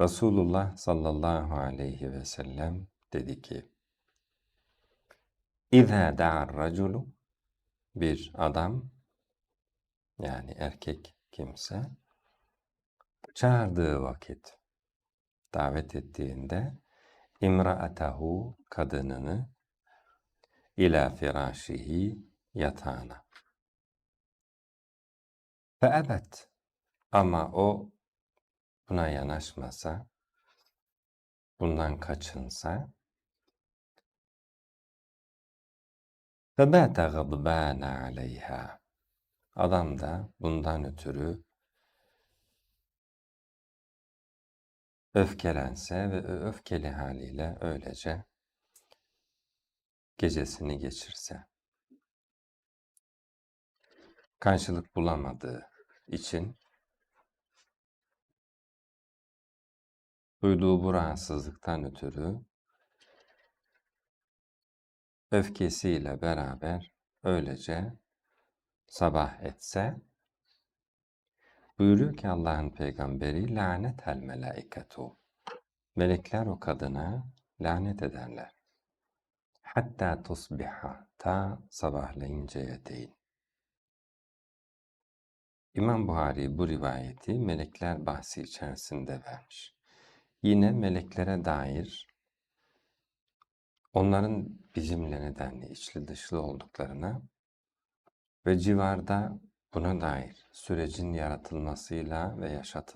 Resulullah sallallahu aleyhi ve sellem dedi ki İzâ da'ar raculu bir adam yani erkek kimse çağırdığı vakit davet ettiğinde imra'atahu kadınını ila firâşihi yatağına. Feebet ama o buna yanaşmasa, bundan kaçınsa فَبَاتَ غَضْبَانَ عَلَيْهَا Adam da bundan ötürü öfkelense ve ö- öfkeli haliyle öylece gecesini geçirse. Karşılık bulamadığı için duyduğu bu rahatsızlıktan ötürü öfkesiyle beraber öylece sabah etse buyuruyor ki Allah'ın peygamberi lanet el melaiketu melekler o kadına lanet ederler. Hatta tusbiha ta sabahlayıncaya değin. İmam Buhari bu rivayeti melekler bahsi içerisinde vermiş. Yine meleklere dair onların bizimle nedenli içli dışlı olduklarına ve civarda buna dair sürecin yaratılmasıyla ve yaşatılmasıyla